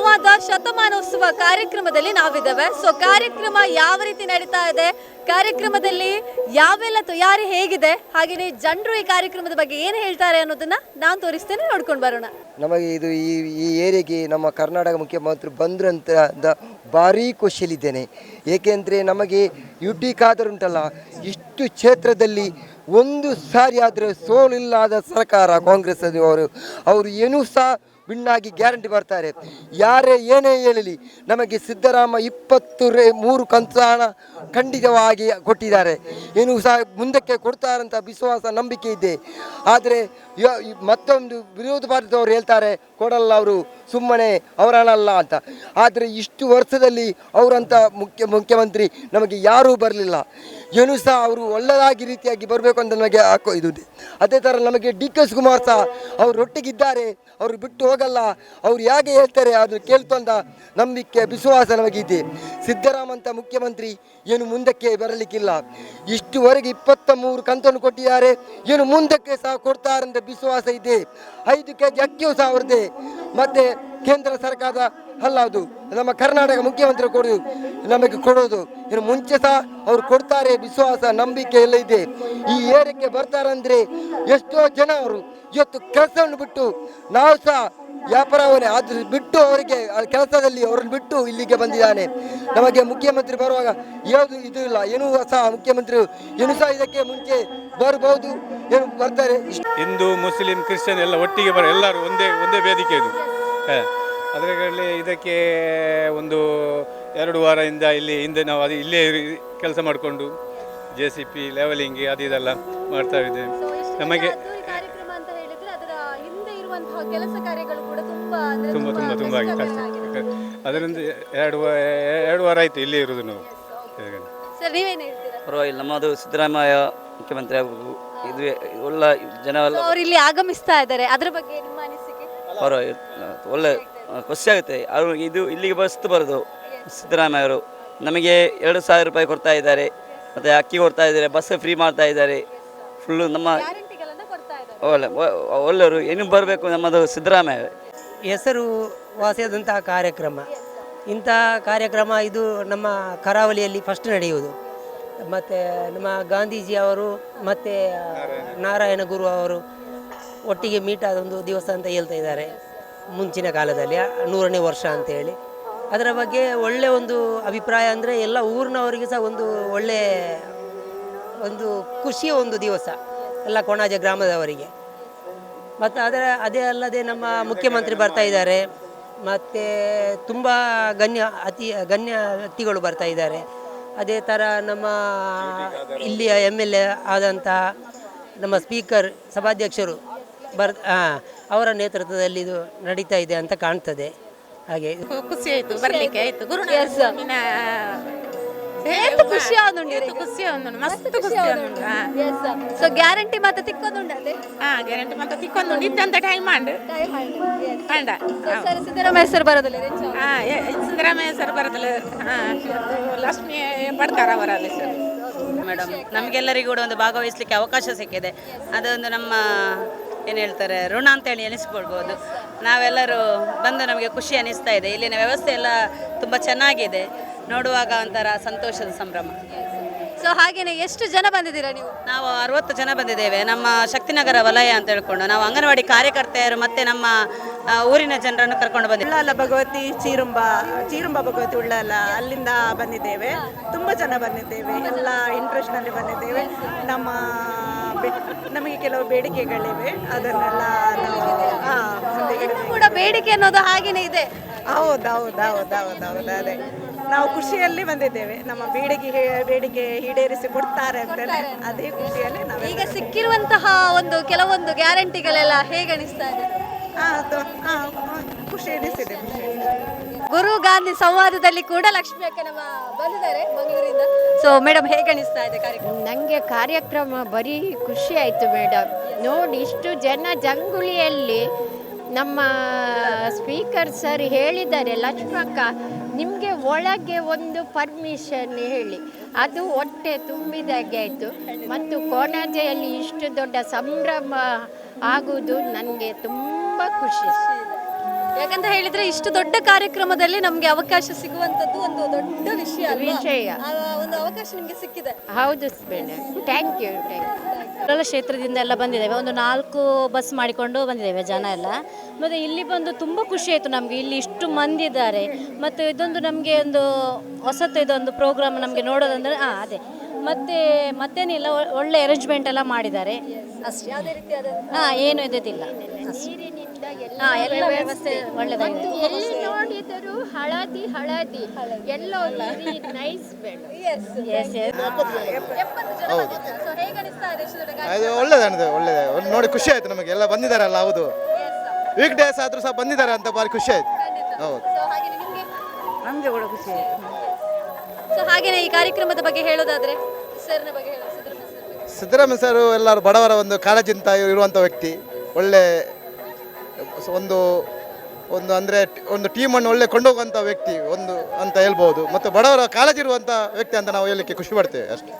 ಸಂವಾದ ಶತಮಾನೋತ್ಸವ ಕಾರ್ಯಕ್ರಮದಲ್ಲಿ ನಾವಿದ್ದೇವೆ? ಸೊ ಕಾರ್ಯಕ್ರಮ ಯಾವ ರೀತಿ ನಡೀತಾ ಇದೆ? ಕಾರ್ಯಕ್ರಮದಲ್ಲಿ ಯಾವೆಲ್ಲ ತಯಾರಿ ಹೇಗಿದೆ? ಹಾಗೆಯೇ ಜನರು ಈ ಕಾರ್ಯಕ್ರಮದ ಬಗ್ಗೆ ಏನು ಹೇಳ್ತಾರೆ ಅನ್ನೋದನ್ನ ನಾನು ತೋರಿಸ್ತೇನೆ, ನೋಡ್ಕೊಂಡು ಬರೋಣ. ನಮಗೆ ಇದು ಈ ಈ ಏರಿಯಾಗೆ ನಮ್ಮ ಕರ್ನಾಟಕ ಮುಖ್ಯಮಂತ್ರಿ ಬಂದ್ರಂತ ಭಾರೀ ಖುಷಿಯಲ್ಲಿದ್ದೇನೆ ಏಕೆಂದರೆ ನಮಗೆ ಯು ಟಿ ಖಾದರ್ ಉಂಟಲ್ಲ, ಇಷ್ಟು ಕ್ಷೇತ್ರದಲ್ಲಿ ಒಂದು ಸಾರಿ ಆದರೆ ಸೋಲಿಲ್ಲದ ಸರ್ಕಾರ ಕಾಂಗ್ರೆಸ್ ಅವರು. ಅವರು ಏನೂ ಸಹ ವಿಣ್ಣಾಗಿ ಗ್ಯಾರಂಟಿ ಬರ್ತಾರೆ ಯಾರೇ ಏನೇ ಹೇಳಲಿ, ನಮಗೆ ಸಿದ್ದರಾಮ ಇಪ್ಪತ್ತು ರೇ, ಮೂರು ಕಂತು ಹಣ ಖಂಡಿತವಾಗಿ ಕೊಟ್ಟಿದ್ದಾರೆ. ಏನು ಸಹ ಮುಂದಕ್ಕೆ ಕೊಡ್ತಾರಂತ ವಿಶ್ವಾಸ, ನಂಬಿಕೆ ಇದೆ. ಆದರೆ ಮತ್ತೊಂದು ವಿರೋಧ ಭಾರತದವರು ಹೇಳ್ತಾರೆ, ಕೊಡಲ್ಲ ಅವರು, ಸುಮ್ಮನೆ ಅವರ ಅಲ್ಲ ಅಂತ. ಆದರೆ ಇಷ್ಟು ವರ್ಷದಲ್ಲಿ ಅವರಂಥ ಮುಖ್ಯ, ಮುಖ್ಯಮಂತ್ರಿ ನಮಗೆ ಯಾರೂ ಬರಲಿಲ್ಲ. ಏನು ಸಹ ಅವರು ಒಳ್ಳೆಯದಾಗಿ ರೀತಿಯಾಗಿ ಬರಬೇಕು ಅಂತ ನಮಗೆ ಹಾಕೋ ಇದು ಅದೇ ಥರ ನಮಗೆ ಡಿ ಕೆ ಶಿವಕುಮಾರ್ ಸಹ ಅವರು ಒಟ್ಟಿಗಿದ್ದಾರೆ ಅವರು ಬಿಟ್ಟು ಹೋಗಲ್ಲ ಅವ್ರು ಹೇಗೆ ಹೇಳ್ತಾರೆ ಅದು ಕೇಳ್ತಂದ ಅಂತ ನಂಬಿಕೆ ವಿಶ್ವಾಸ ನಮಗಿದೆ. ಸಿದ್ದರಾಮಂತ ಮುಖ್ಯಮಂತ್ರಿ ಏನು ಮುಂದಕ್ಕೆ ಬರಲಿಕ್ಕಿಲ್ಲ. ಇಷ್ಟುವರೆಗೆ ಇಪ್ಪತ್ತ ಮೂರು ಕಂತನ್ನು ಕೊಟ್ಟಿದ್ದಾರೆ. ಏನು ಮುಂದಕ್ಕೆ ಸಹ ಕೊಡ್ತಾರಂತ ವಿಶ್ವಾಸ ಇದೆ. ಐದು ಕೆ ಜಿ ಅಕ್ಕಿಯೂ ಸಹ ಅವ್ರದ್ದೇ. ಮತ್ತೆ ಕೇಂದ್ರ ಸರ್ಕಾರದ ಅಲ್ಲ ಅದು. ನಮ್ಮ ಕರ್ನಾಟಕ ಮುಖ್ಯಮಂತ್ರಿ ಕೊಡೋದು ನಮಗೆ ಕೊಡೋದು. ಇನ್ನು ಮುಂಚೆ ಸಹ ಅವ್ರು ಕೊಡ್ತಾರೆ, ವಿಶ್ವಾಸ, ನಂಬಿಕೆ ಎಲ್ಲ ಇದೆ. ಈ ಏರಿಕೆ ಬರ್ತಾರಂದ್ರೆ ಎಷ್ಟೋ ಜನ ಅವರು ಇವತ್ತು ಕೆಲಸವನ್ನು ಬಿಟ್ಟು ನಾವು ಸಹ ವ್ಯಾಪಾರವನ್ನೇ ಆದ್ರೆ ಬಿಟ್ಟು ಅವರಿಗೆ ಕೆಲಸದಲ್ಲಿ ಅವ್ರನ್ನ ಬಿಟ್ಟು ಇಲ್ಲಿಗೆ ಬಂದಿದ್ದಾನೆ. ನಮಗೆ ಮುಖ್ಯಮಂತ್ರಿ ಬರುವಾಗ ಯಾವುದು ಇದು ಇಲ್ಲ. ಏನೂ ಸಹ ಮುಖ್ಯಮಂತ್ರಿ ಏನು ಸಹ ಇದಕ್ಕೆ ಮುಂಚೆ ಬರ್ಬೋದು ಏನು ಬರ್ತಾರೆ ಹಿಂದೂ, ಮುಸ್ಲಿಂ, ಕ್ರಿಶ್ಚಿಯನ್ ಎಲ್ಲ ಒಟ್ಟಿಗೆ ಬರ ಎಲ್ಲರೂ ಒಂದೇ ಒಂದೇ ವೇದಿಕೆ ಇದು. ಅದರಲ್ಲಿ ಇದಕ್ಕೆ ಒಂದು ಎರಡು ವಾರದಿಂದ ಇಲ್ಲಿ ಹಿಂದೆ ನಾವು ಅದು ಇಲ್ಲೇ ಕೆಲಸ ಮಾಡಿಕೊಂಡು ಜೆ ಸಿ ಪಿ ಲೆವೆಲಿಂಗ್ ಅದು ಇದೆಲ್ಲ ಮಾಡ್ತಾ ಇದ್ದೇವೆ. ನಮಗೆ ಕಾರ್ಯಕ್ರಮ ಅಂತ ಹೇಳಿದ್ರೆ ಅದರ ಹಿಂದೆ ಇರುವಂತಹ ಕೆಲಸ ಕಾರ್ಯಗಳು ಕೂಡ ತುಂಬಾ ತುಂಬ ತುಂಬ ಕಷ್ಟ. ಅದರಿಂದ ಎರಡು ಎರಡು ವಾರ ಆಯಿತು ಇಲ್ಲೇ ಇರೋದು ನಾವು. ಸರ್ ನೀವೇನು ಹೇಳ್ತೀರಾ? ಪರವಾಗಿಲ್ಲ. ನಮ್ಮದು ಸಿದ್ದರಾಮಯ್ಯ ಮುಖ್ಯಮಂತ್ರಿ ಆಗಬೇಕು. ಇದು ಒಳ್ಳೆ ಜನ ಎಲ್ಲ So, ಅವ್ರು ಇಲ್ಲಿ ಆಗಮಿಸ್ತಾ ಇದ್ದಾರೆ. ಅದರ ಬಗ್ಗೆ ನಿಮ್ಮ ಪರವಾಗಿ ಒಳ್ಳೆ ಖುಷಿ ಆಗುತ್ತೆ. ಅವರು ಇದು ಇಲ್ಲಿಗೆ ಬಸ್ತು ಬರೋದು ಸಿದ್ದರಾಮಯ್ಯ ಅವರು ನಮಗೆ ಎರಡು ಸಾವಿರ ರೂಪಾಯಿ ಕೊಡ್ತಾ ಇದ್ದಾರೆ. ಮತ್ತು ಅಕ್ಕಿ ಕೊಡ್ತಾ ಇದ್ದಾರೆ ಬಸ್ ಫ್ರೀ ಮಾಡ್ತಾ ಇದ್ದಾರೆ. ಫುಲ್ಲು ನಮ್ಮ ಗ್ಯಾರಂಟಿಗಳನ್ನ ಕೊಡ್ತಾ ಇದ್ದಾರೆ. ಒಳ್ಳೆ ಒಳ್ಳೆಯವರು. ಏನು ಬರಬೇಕು ನಮ್ಮದು ಸಿದ್ದರಾಮಯ್ಯ. ಹೆಸರು ವಾಸಿಯಾದಂತಹ ಕಾರ್ಯಕ್ರಮ. ಇಂಥ ಕಾರ್ಯಕ್ರಮ ಇದು ನಮ್ಮ ಕರಾವಳಿಯಲ್ಲಿ ಫಸ್ಟ್ ನಡೆಯುವುದು. ಮತ್ತು ನಮ್ಮ ಗಾಂಧೀಜಿ ಅವರು ಮತ್ತು ನಾರಾಯಣ ಗುರು ಅವರು ಒಟ್ಟಿಗೆ ಮೀಟ್ ಆದ ಒಂದು ದಿವಸ ಅಂತ ಹೇಳ್ತಾ ಇದ್ದಾರೆ, ಮುಂಚಿನ ಕಾಲದಲ್ಲಿ ನೂರನೇ ವರ್ಷ ಅಂತೇಳಿ. ಅದರ ಬಗ್ಗೆ ಒಳ್ಳೆ ಒಂದು ಅಭಿಪ್ರಾಯ ಅಂದರೆ ಎಲ್ಲ ಊರಿನವರಿಗೆ ಸಹ ಒಂದು ಒಳ್ಳೆ ಒಂದು ಖುಷಿಯ ಒಂದು ದಿವಸ, ಎಲ್ಲ ಕೊಣಾಜ ಗ್ರಾಮದವರಿಗೆ. ಮತ್ತು ಅದರ, ಅದೇ ಅಲ್ಲದೆ ನಮ್ಮ ಮುಖ್ಯಮಂತ್ರಿ ಬರ್ತಾ ಇದ್ದಾರೆ, ಮತ್ತು ತುಂಬ ಗಣ್ಯ ಅತಿ, ಗಣ್ಯ ವ್ಯಕ್ತಿಗಳು ಬರ್ತಾ ಇದ್ದಾರೆ. ಅದೇ ಥರ ನಮ್ಮ ಇಲ್ಲಿಯ ಎಂ ಎಲ್ ಎ ಆದಂತಹ ನಮ್ಮ ಸ್ಪೀಕರ್ ಸಭಾಧ್ಯಕ್ಷರು ಬರ್ ಹಾಂ ಅವರ ನೇತೃತ್ವದಲ್ಲಿ ಇದು ನಡೀತಾ ಇದೆ ಅಂತ ಕಾಣ್ತದೆ. ಹಾಗೆ. ಖುಷಿ ಆಯ್ತು ಬರ್ಲಿಕ್ಕೆ ಆಯ್ತು. ಗುರು ಗುರುನಾಥ ಖುಷಿ ಆದುಂಡಿರಿ ಖುಷಿ ಆವೊಂದು ಮಸ್ತ್ ಖುಷಿ ಆವೊಂದು ಸೊ ಗ್ಯಾರಂಟಿ ಮತ್ತೆ ತಿಕ್ಕೋದುಂಡದೆ ಹಾ ಗ್ಯಾರಂಟಿ ಮತ್ತೆ ತಿಕ್ಕೊಂದು ಇದ್ದಂತ ಟೈಮ್ ಮಾಡು ಕಂಡ ಸರ್ ಸಿದ್ದರಾಮಯ್ಯ ಸರ್ ಬರೋದಿಲ್ಲ ಹಾ ಸಿದ್ದರಾಮಯ್ಯ ಸರ್ ಬರೋದಿಲ್ಲ. ಹಾ ಲಕ್ಷ್ಮಿ ಪಡ್ತಾರ ಅವರಲ್ಲಿ ಸರ್ ಮೇಡಮ್ ನಮಗೆಲ್ಲರಿಗೂ ಕೂಡ ಒಂದು ಭಾಗವಹಿಸಲಿಕ್ಕೆ ಅವಕಾಶ ಸಿಕ್ಕಿದೆ. ಅದೊಂದು ನಮ್ಮ ಏನು ಹೇಳ್ತಾರೆ ಋಣ ಅಂತೇಳಿ ಎನಿಸ್ಕೊಳ್ಬೋದು. ನಾವೆಲ್ಲರೂ ಬಂದು ನಮಗೆ ಖುಷಿ ಅನಿಸ್ತಾ ಇದೆ. ಇಲ್ಲಿನ ವ್ಯವಸ್ಥೆ ಎಲ್ಲ ತುಂಬ ಚೆನ್ನಾಗಿದೆ. ನೋಡುವಾಗ ಒಂಥರ ಸಂತೋಷದ ಸಂಭ್ರಮ. ಸೊ ಹಾಗೆಯೇ ಎಷ್ಟು ಜನ ಬಂದಿದ್ದೀರಾ ನೀವು? ನಾವು ಅರವತ್ತು ಜನ ಬಂದಿದ್ದೇವೆ. ನಮ್ಮ ಶಕ್ತಿನಗರ ವಲಯ ಅಂತ ಹೇಳ್ಕೊಂಡು ನಾವು ಅಂಗನವಾಡಿ ಕಾರ್ಯಕರ್ತೆಯರು ಮತ್ತು ನಮ್ಮ ಊರಿನ ಜನರನ್ನು ಕರ್ಕೊಂಡು ಬಂದಿದ್ದೇವೆ. ಉಳ್ಳಾಲ ಭಗವತಿ ಚೀರುಂಬ ಚೀರುಂಬ ಭಗವತಿ ಉಳ್ಳಾಲ ಅಲ್ಲಿಂದ ಬಂದಿದ್ದೇವೆ. ತುಂಬ ಜನ ಬಂದಿದ್ದೇವೆ. ಎಲ್ಲ ಇಂಟ್ರೆಸ್ಟ್ನಲ್ಲಿ ಬಂದಿದ್ದೇವೆ. ನಮ್ಮ ನಮಗೆ ಕೆಲವು ಬೇಡಿಕೆಗಳಿವೆ. ಅದನ್ನೆಲ್ಲ ನಾವು ಹಾಂ ಇನ್ನೂ ಕೂಡ ಬೇಡಿಕೆ ಅನ್ನೋದು ಹಾಗೇನೆ ಇದೆ. ಹೌದು ಹೌದು ಹೌದು ಹೌದು ಹೌದು ಅದೇ. ನಾವು ಖುಷಿಯಲ್ಲಿ ಬಂದಿದ್ದೇವೆ. ನಮ್ಮ ಬೇಡಿಕೆ ಬೇಡಿಕೆ ಈಡೇರಿಸಿ ಕೊಡ್ತಾರೆ ಅಂತ ಅದೇ ಖುಷಿಯಲ್ಲಿ ನಾವು ಈಗ ಸಿಕ್ಕಿರುವಂತಹ ಒಂದು ಕೆಲವೊಂದು ಗ್ಯಾರಂಟಿಗಳೆಲ್ಲ ಹೇಗೆ ಅನಿಸ್ತಾ ಇದೆ? ಖುಷಿ ಗುರು ಗಾಂಧಿ ಸಂವಾದದಲ್ಲಿ ಕೂಡ ಲಕ್ಷ್ಮಿ ಅಕ್ಕ ನಮ್ಮ ಬಂದಿದ್ದಾರೆ ಮಂಗಳೂರಿಂದ. ಸೊ ಮೇಡಮ್ ಹೇಗೆ ಅನಿಸ್ತಾ ಇದೆ ಕಾರ್ಯಕ್ರಮ? ನನಗೆ ಕಾರ್ಯಕ್ರಮ ಬರೀ ಖುಷಿ ಆಯಿತು ಮೇಡಮ್ ನೋಡಿ, ಇಷ್ಟು ಜನ ಜಂಗುಳಿಯಲ್ಲಿ ನಮ್ಮ ಸ್ಪೀಕರ್ ಸರ್ ಹೇಳಿದ್ದಾರೆ ಲಕ್ಷ್ಮಕ್ಕ ನಿಮಗೆ ಒಳಗೆ ಒಂದು ಪರ್ಮಿಷನ್ ಹೇಳಿ. ಅದು ಹೊಟ್ಟೆ ತುಂಬಿದಾಗೆ ಆಯಿತು. ಮತ್ತು ಕೋಣಾಜೆಯಲ್ಲಿ ಇಷ್ಟು ದೊಡ್ಡ ಸಂಭ್ರಮ ಆಗುವುದು ನನಗೆ ತುಂಬ ಖುಷಿ. ಯಾಕಂತ ಹೇಳಿದ್ರೆ ಇಷ್ಟು ದೊಡ್ಡ ಕಾರ್ಯಕ್ರಮದಲ್ಲಿ ನಮಗೆ ಅವಕಾಶ ಸಿಗುವಂತದ್ದು ಒಂದು ದೊಡ್ಡ ವಿಷಯ ಅಲ್ವಾ? ವಿಷಯ. ಆ ಒಂದು ಅವಕಾಶ ನಿಮಗೆ ಸಿಕ್ಕಿದೆ. ಹೌದು madam thank you thank you Kerala ಕ್ಷೇತ್ರದಿಂದ ಎಲ್ಲ ಬಂದಿದ್ದೇವೆ. ಒಂದು ನಾಲ್ಕು ಬಸ್ ಮಾಡಿಕೊಂಡು ಬಂದಿದ್ದೇವೆ ಜನ ಎಲ್ಲ. ಮತ್ತು ಇಲ್ಲಿ ಬಂದು ತುಂಬ ಖುಷಿ ಆಯಿತು ನಮಗೆ. ಇಲ್ಲಿ ಇಷ್ಟು ಮಂದಿ ಇದ್ದಾರೆ. ಮತ್ತು ಇದೊಂದು ನಮಗೆ ಒಂದು ಹೊಸತು ಇದೊಂದು ಪ್ರೋಗ್ರಾಮ್ ನಮಗೆ ನೋಡೋದಂದರೆ ಹಾಂ ಅದೇ. ಮತ್ತು ಮತ್ತೇನಿಲ್ಲ ಒ- ಒಳ್ಳೆ ಅರೇಂಜ್ಮೆಂಟ್ ಎಲ್ಲ ಮಾಡಿದ್ದಾರೆ. ಅಷ್ಟೇ. ಹಾಂ ಏನು ಇದ್ದಿಲ್ಲ ಹಾಂ ಎಲ್ಲ ವ್ಯವಸ್ಥೆ ಒಳ್ಳೆದಾಗಿದೆ. ಎಲ್ಲಿ ನೋಡಿದರೂ ಹಳದಿ ಹಳದಿ. Yellow nice bed yes? ಅದು ಒಳ್ಳೆದೇ ನೋಡಿ ಖುಷಿ ಆಯ್ತು ನಮಗೆ. ಎಲ್ಲ ಬಂದಿದ್ದಾರಲ್ಲ ಹೌದು. ವೀಕ್ ಡೇಸ್ ಆದರೂ ಸಹ ಬಂದಿದ್ದಾರೆ ಅಂತ ಭಾರಿ ಖುಷಿ ಆಯ್ತು. ಹೌದು. ನಮಗೆ ಕೂಡ ಖುಷಿ ಆಯಿತು. ಸೊ ಹಾಗೇನೆ ಈ ಕಾರ್ಯಕ್ರಮದ ಬಗ್ಗೆ ಹೇಳೋದಾದ್ರೆ ಸರ್ನ ಬಗ್ಗೆ ಸಿದ್ದರಾಮಯ್ಯ ಸರ್ ಎಲ್ಲರೂ ಬಡವರ ಒಂದು ಕಾಳಜಿಂತ ಇರುವಂಥ ವ್ಯಕ್ತಿ, ಒಳ್ಳೆ ಒಂದು ಒಂದು ಅಂದರೆ ಒಂದು ಟೀಮನ್ನು ಒಳ್ಳೆ ಕೊಂಡೋಗುವಂಥ ವ್ಯಕ್ತಿ ಒಂದು ಅಂತ ಹೇಳ್ಬೋದು. ಮತ್ತು ಬಡವರ ಕಾಳಜಿ ಇರುವಂಥ ವ್ಯಕ್ತಿ ಅಂತ ನಾವು ಹೇಳಲಿಕ್ಕೆ ಖುಷಿ ಪಡ್ತೇವೆ ಅಷ್ಟೇ.